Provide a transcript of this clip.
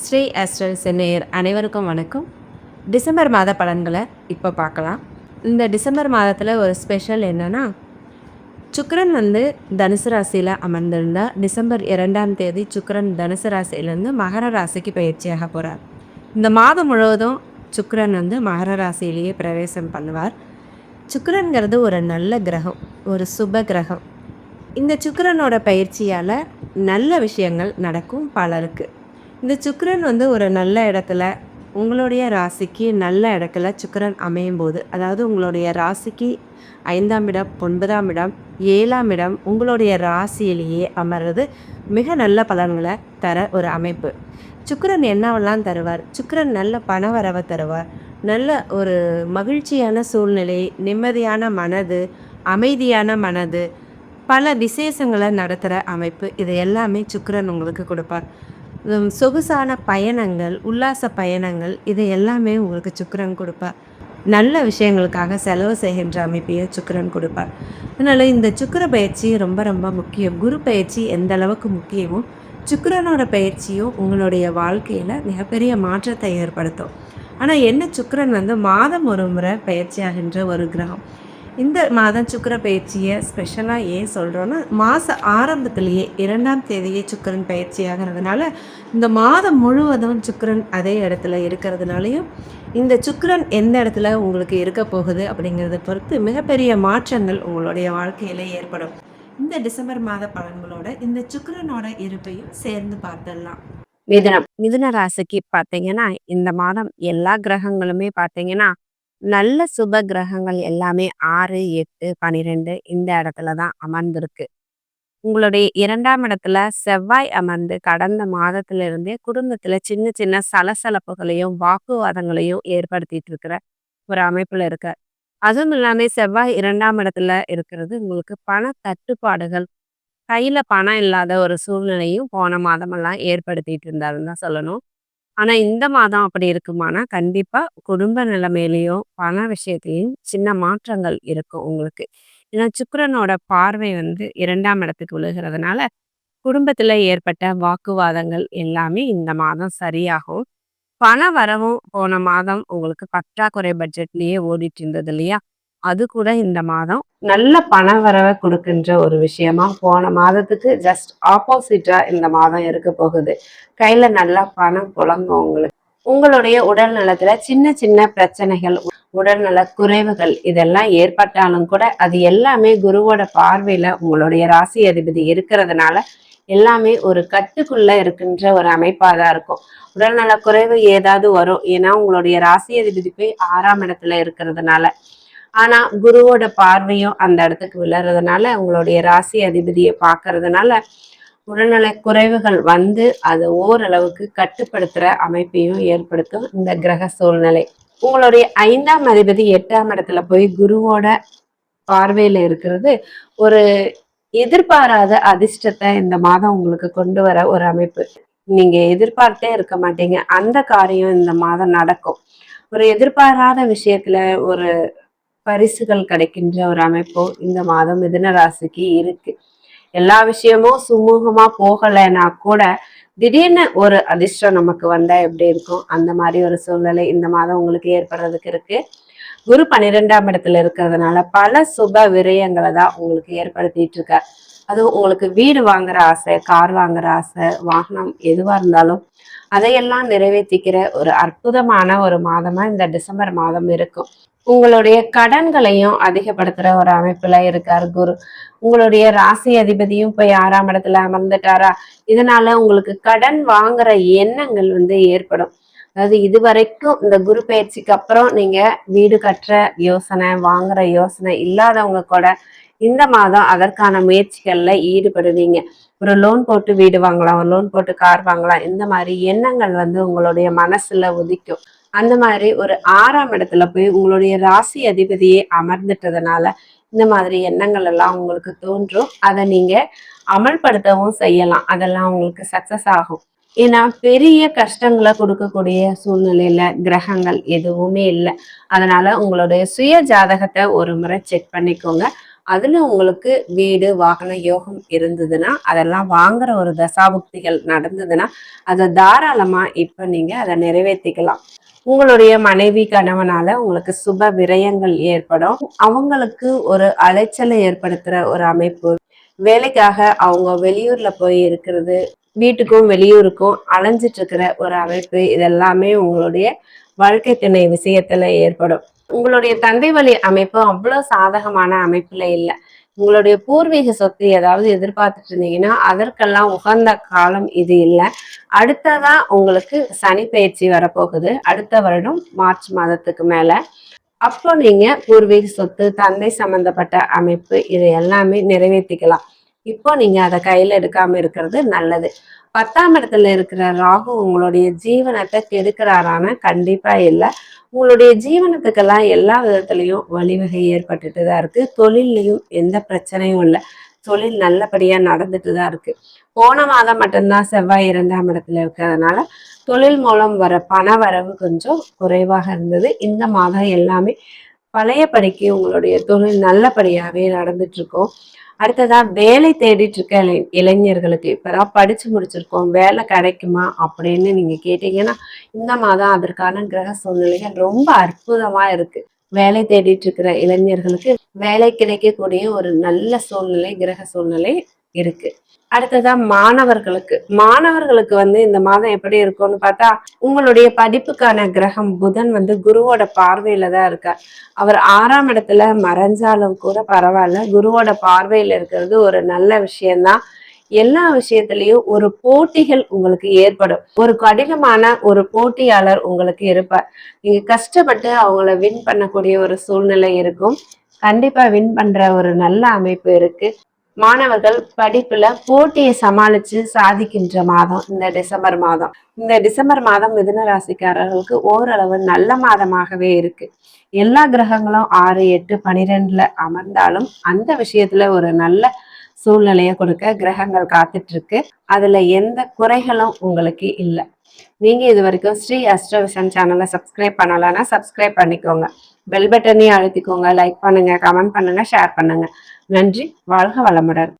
Sri astral சென்னையர் அனைவருக்கும் வணக்கம். December மாத பலன்களை இப்போ பார்க்கலாம். இந்த டிசம்பர் மாதத்தில் ஒரு ஸ்பெஷல் என்னென்னா சுக்கரன் வந்து தனுசு ராசியில் அமர்ந்திருந்தா டிசம்பர் இரண்டாம் தேதி சுக்கரன் தனுசு ராசியிலேருந்து மகர ராசிக்கு பயிற்சியாக போகிறார் இந்த மாதம் முழுவதும் சுக்கரன் வந்து மகர ராசியிலேயே பிரவேசம் பண்ணுவார். சுக்கரன்கிறது ஒரு நல்ல கிரகம் ஒரு சுப கிரகம். இந்த சுக்கரனோட பயிற்சியால் நல்ல விஷயங்கள் நடக்கும் பலருக்கு. இந்த சுக்கரன் வந்து ஒரு நல்ல இடத்துல உங்களுடைய ராசிக்கு நல்ல இடத்துல சுக்கரன் அமையும் போது அதாவது உங்களுடைய ராசிக்கு ஐந்தாம் இடம் ஒன்பதாம் இடம் ஏழாம் இடம் உங்களுடைய ராசியிலேயே அமர்றது மிக நல்ல பலன்களை தர ஒரு அமைப்பு. சுக்கரன் என்னவெல்லாம் தருவார்? சுக்கரன் நல்ல பண வரவை தருவார். நல்ல ஒரு மகிழ்ச்சியான சூழ்நிலை நிம்மதியான மனது அமைதியான மனது பல விசேஷங்களை நடத்துகிற அமைப்பு. இது எல்லாமே சுக்கரன் உங்களுக்கு கொடுப்பார். சொகுசான பயணங்கள் உல்லாச பயணங்கள் இது எல்லாமே உங்களுக்கு சுக்கரன் கொடுப்பார் நல்ல விஷயங்களுக்காக செலவு செய்கின்ற அமைப்பையே சுக்கரன் கொடுப்பார் அதனால் இந்த சுக்கர பயிற்சி ரொம்ப ரொம்ப முக்கியம். குரு பயிற்சி எந்த அளவுக்கு முக்கியமோ சுக்கரனோட பயிற்சியும் உங்களுடைய வாழ்க்கையில் மிகப்பெரிய மாற்றத்தை ஏற்படுத்தும். ஆனால் என்ன சுக்கரன் வந்து மாதம் ஒரு முறை பயிற்சியாகின்ற ஒரு கிரகம்? இந்த மாதம் சுக்கர பயிற்சியை ஸ்பெஷலாக ஏன் சொல்கிறோன்னா மாத ஆரம்பத்திலேயே இரண்டாம் தேதியே சுக்கரன் பயிற்சி ஆகிறதுனால இந்த மாதம் முழுவதும் சுக்கரன் அதே இடத்துல இருக்கிறதுனாலையும் இந்த சுக்கரன் எந்த இடத்துல உங்களுக்கு இருக்க போகுது அப்படிங்கிறத பொறுத்து மிகப்பெரிய மாற்றங்கள் உங்களுடைய வாழ்க்கையில் ஏற்படும். இந்த டிசம்பர் மாத பலன்களோட இந்த சுக்கரனோட இருப்பையும் சேர்ந்து பார்த்துடலாம். மிதுனம் மிதுன ராசிக்கு பார்த்தீங்கன்னா இந்த மாதம் எல்லா கிரகங்களுமே பார்த்தீங்கன்னா நல்ல சுப கிரகங்கள் எல்லாமே ஆறு எட்டு பனிரெண்டு இந்த இடத்துல தான் அமர்ந்திருக்கு. உங்களுடைய இரண்டாம் இடத்துல செவ்வாய் அமர்ந்து கடந்த மாதத்திலிருந்தே குடும்பத்தில் குடும்பத்துல சின்ன சின்ன சலசலப்புகளையும் வாக்குவாதங்களையும் ஏற்படுத்திட்டு இருக்கிற ஒரு அமைப்புல இருக்க. அதுவும் இல்லாமல் செவ்வாய் இரண்டாம் இடத்துல இருக்கிறது உங்களுக்கு பண தட்டுப்பாடுகள் கையில பணம் இல்லாத ஒரு சூழ்நிலையும் போன மாதமெல்லாம் ஏற்படுத்திட்டு இருந்தாருன்னு தான் சொல்லணும். ஆனா இந்த மாதம் அப்படி இருக்குமானா, கண்டிப்பா குடும்ப நிலைமையிலையும் பண விஷயத்திலையும் சின்ன மாற்றங்கள் இருக்கும் உங்களுக்கு. ஏன்னா சுக்கிரனோட பார்வை வந்து 2ஆம் இடத்துக்கு விழுகிறதுனால, குடும்பத்துல ஏற்பட்ட வாக்குவாதங்கள் எல்லாமே இந்த மாதம் சரியாகும். பண வரவும் போன மாதம் உங்களுக்கு பற்றாக்குறை பட்ஜெட்லயே ஓடிட்டு இருந்தது இல்லையா? அது கூட இந்த மாதம் நல்ல பண வரவை கொடுக்கின்ற ஒரு விஷயமா போன மாதத்துக்கு ஜஸ்ட் ஆப்போசிட்டா இந்த மாதம் இருக்க போகுது. கையில நல்லா பணம் புழங்கும் உங்களுக்கு. உங்களுடைய உடல் நலத்துல சின்ன சின்ன பிரச்சனைகள், உடல்நல குறைவுகள் இதெல்லாம் ஏற்பட்டாலும் கூட அது எல்லாமே குருவோட பார்வையில உங்களுடைய ராசி அதிபதி இருக்கிறதுனால எல்லாமே ஒரு கட்டுக்குள்ள இருக்கின்ற ஒரு அமைப்பா தான் இருக்கும். உடல்நல குறைவு ஏதாவது வரும். ஏன்னா உங்களுடைய ராசி அதிபதி போய் ஆறாம் இடத்துல இருக்கிறதுனால. ஆனா குருவோட பார்வையும் அந்த இடத்துக்கு விழுறதுனால உங்களுடைய ராசி அதிபதியை பார்க்கறதுனால உடல்நல குறைவுகள் வந்து அதை ஓரளவுக்கு கட்டுப்படுத்துற அமைப்பையும் ஏற்படுத்தும் இந்த கிரக சூழ்நிலை. உங்களுடைய ஐந்தாம் அதிபதி எட்டாம் இடத்துல போய் குருவோட பார்வையில இருக்கிறது ஒரு எதிர்பாராத அதிர்ஷ்டத்தை இந்த மாதம் உங்களுக்கு கொண்டு வர ஒரு அமைப்பு. நீங்க எதிர்பார்த்தே இருக்க மாட்டீங்க. அந்த காரியம் இந்த மாதம் நடக்கும். ஒரு எதிர்பாராத விஷயத்துல ஒரு பரிசுகள் கிடைக்கின்ற ஒரு அமைப்பு இந்த மாதம் மிதுன ராசிக்கு இருக்கு. எல்லா விஷயமும் சுமூகமா போகலைன்னா கூட திடீர்னு ஒரு அதிர்ஷ்டம் நமக்கு வந்தா எப்படி இருக்கும்? அந்த மாதிரி ஒரு சூழ்நிலை இந்த மாதம் உங்களுக்கு ஏற்படுறதுக்கு இருக்கு. குரு பன்னிரெண்டாம் இடத்துல இருக்கிறதுனால பல சுப விரயங்களை தான் உங்களுக்கு ஏற்படுத்திட்டு இருக்க. அதுவும் உங்களுக்கு வீடு வாங்குற ஆசை கார் வாங்குற ஆசை வாகனம் எதுவா இருந்தாலும் அதையெல்லாம் நிறைவேற்றிக்கிற ஒரு அற்புதமான ஒரு மாதமா இந்த டிசம்பர் மாதம் இருக்கும். உங்களுடைய கடன்களையும் அதிகப்படுத்துற ஒரு அமைப்புல இருக்காரு குரு. உங்களுடைய ராசி அதிபதியும் போய் ஆறாம் இடத்துல அமர்ந்துட்டாரா? இதனால உங்களுக்கு கடன் வாங்குற எண்ணங்கள் வந்து ஏற்படும். அதாவது இது வரைக்கும் இந்த குரு பயிற்சிக்கு அப்புறம் நீங்க வீடு கட்டுற யோசனை வாங்குற யோசனை இல்லாதவங்க கூட இந்த மாதம் அதற்கான முயற்சிகள்ல ஈடுபடுவீங்க. ஒரு லோன் போட்டு வீடு வாங்கலாம் ஒரு லோன் போட்டு கார் வாங்கலாம். இந்த மாதிரி எண்ணங்கள் வந்து உங்களுடைய மனசுல உதிக்கும். அந்த மாதிரி ஒரு ஆறாம் இடத்துல போய் உங்களுடைய ராசி அதிபதியே அமர்ந்துட்டதுனால இந்த மாதிரி எண்ணங்கள் எல்லாம் உங்களுக்கு தோன்றும். அதை நீங்க அமல்படுத்தவும் செய்யலாம். அதெல்லாம் உங்களுக்கு சக்சஸ் ஆகும். ஏன்னா பெரிய கஷ்டங்களை கொடுக்கக்கூடிய சூழ்நிலையில கிரகங்கள் எதுவுமே இல்லை. அதனால உங்களுடைய சுய ஜாதகத்தை ஒரு முறை செக் பண்ணிக்கோங்க. அதுல உங்களுக்கு வீடு வாகன யோகம் இருந்ததுன்னா அதெல்லாம் வாங்குற ஒரு தசாபுக்திகள் நடந்ததுன்னா அதை தாராளமா இப்ப நீங்க அதை நிறைவேற்றிக்கலாம் உங்களுடைய மனைவி கணவனால உங்களுக்கு சுப விரயங்கள் ஏற்படும். அவங்களுக்கு ஒரு அலைச்சலை ஏற்படுத்துற ஒரு அமைப்பு. வேலைக்காக அவங்க வெளியூர்ல போய் இருக்கிறது வீட்டுக்கும் வெளியூருக்கும் அலைஞ்சிட்டு இருக்கிற ஒரு அமைப்பு. இதெல்லாமே உங்களுடைய வாழ்க்கை துணை விஷயத்துல ஏற்படும். உங்களுடைய தந்தை வழி அமைப்பு அவ்வளவு சாதகமான அமைப்புல இல்லை. உங்களுடைய பூர்வீக சொத்து ஏதாவது எதிர்பார்த்துட்டு இருந்தீங்கன்னா அதற்கெல்லாம் உகந்த காலம் இது இல்லை. அடுத்ததா உங்களுக்கு சனி பயிற்சி வரப்போகுது. அடுத்த வருடம் மார்ச் மாதத்துக்கு மேல. அப்போ நீங்க பூர்வீக சொத்து தந்தை சம்பந்தப்பட்ட அமைப்பு இது எல்லாமே நிறைவேற்றிக்கலாம். இப்போ நீங்க அதை கையில எடுக்காம இருக்கிறது நல்லது. பத்தாம் இடத்துல இருக்கிற ராகு உங்களுடைய ஜீவனத்தை கெடுக்கிறாரான கண்டிப்பா இல்லை. உங்களுடைய ஜீவனத்துக்கெல்லாம் எல்லா விதத்துலையும் வழிவகை ஏற்பட்டுட்டு தான் இருக்கு. தொழில்லையும் எந்த பிரச்சனையும் இல்லை. தொழில் நல்லபடியா நடந்துட்டு தான் இருக்கு. போன மாதம் மட்டும்தான் செவ்வாய் இரண்டாம் இடத்துல இருக்கிறதுனால தொழில் மூலம் வர பண வரவு கொஞ்சம் குறைவாக இருந்தது. இந்த மாதம் எல்லாமே பழைய படிக்கு உங்களுடைய தொழில் நல்லபடியாவே நடந்துட்டு இருக்கும் அடுத்ததா வேலை தேடிட்டு இருக்க இளை இளைஞர்களுக்கு இப்போதான் படிச்சு முடிச்சிருக்கோம் வேலை கிடைக்குமா அப்படின்னு நீங்க கேட்டீங்கன்னா இந்த மாதம் அதற்கான கிரக சூழ்நிலைகள் ரொம்ப அற்புதமா இருக்கு. வேலை தேடிட்டு இருக்கிற இளைஞர்களுக்கு வேலை கிடைக்கக்கூடிய ஒரு நல்ல சூழ்நிலை கிரக சூழ்நிலை இருக்கு. அடுத்ததா மாணவர்களுக்கு. மாணவர்களுக்கு வந்து இந்த மாதம் எப்படி இருக்கும்னு பார்த்தா உங்களுடைய படிப்புக்கான கிரகம் புதன் வந்து குருவோட பார்வையில தான் இருக்கார். அவர் ஆறாம் இடத்துல மறைஞ்சாலும் கூட பரவாயில்ல. குருவோட பார்வையில இருக்கிறது ஒரு நல்ல விஷயம்தான். எல்லா விஷயத்திலையும் ஒரு போட்டிகள் உங்களுக்கு ஏற்படும். ஒரு கடினமான ஒரு போட்டியாளர் உங்களுக்கு இருப்பார். நீங்க கஷ்டப்பட்டு அவங்கள வின் பண்ணக்கூடிய ஒரு சூழ்நிலை இருக்கும். கண்டிப்பா வின் பண்ற ஒரு நல்ல அமைப்பு இருக்கு. மாணவர்கள் படிப்புல போட்டியை சமாளிச்சு சாதிக்கின்ற மாதம் இந்த டிசம்பர் மாதம். இந்த டிசம்பர் மாதம் மிதுன ராசிக்காரர்களுக்கு ஓரளவு நல்ல மாதமாகவே இருக்கு. எல்லா கிரகங்களும் ஆறு எட்டு பனிரெண்டுல அமர்ந்தாலும் அந்த விஷயத்துல ஒரு நல்ல சூழ்நிலையை கொடுக்க கிரகங்கள் காத்துட்டு இருக்கு அதுல எந்த குறைகளும் உங்களுக்கு இல்லை. நீங்க இது வரைக்கும் ஸ்ரீ அஸ்ட்ரவிஷன் சேனலை சப்ஸ்கிரைப் பண்ணலன்னா சப்ஸ்கிரைப் பண்ணிக்கோங்க. பெல் பட்டனையும் அழுத்திக்கோங்க. லைக் பண்ணுங்க கமெண்ட் பண்ணுங்க ஷேர் பண்ணுங்க. நன்றி. வாழ்க வளமுடன்.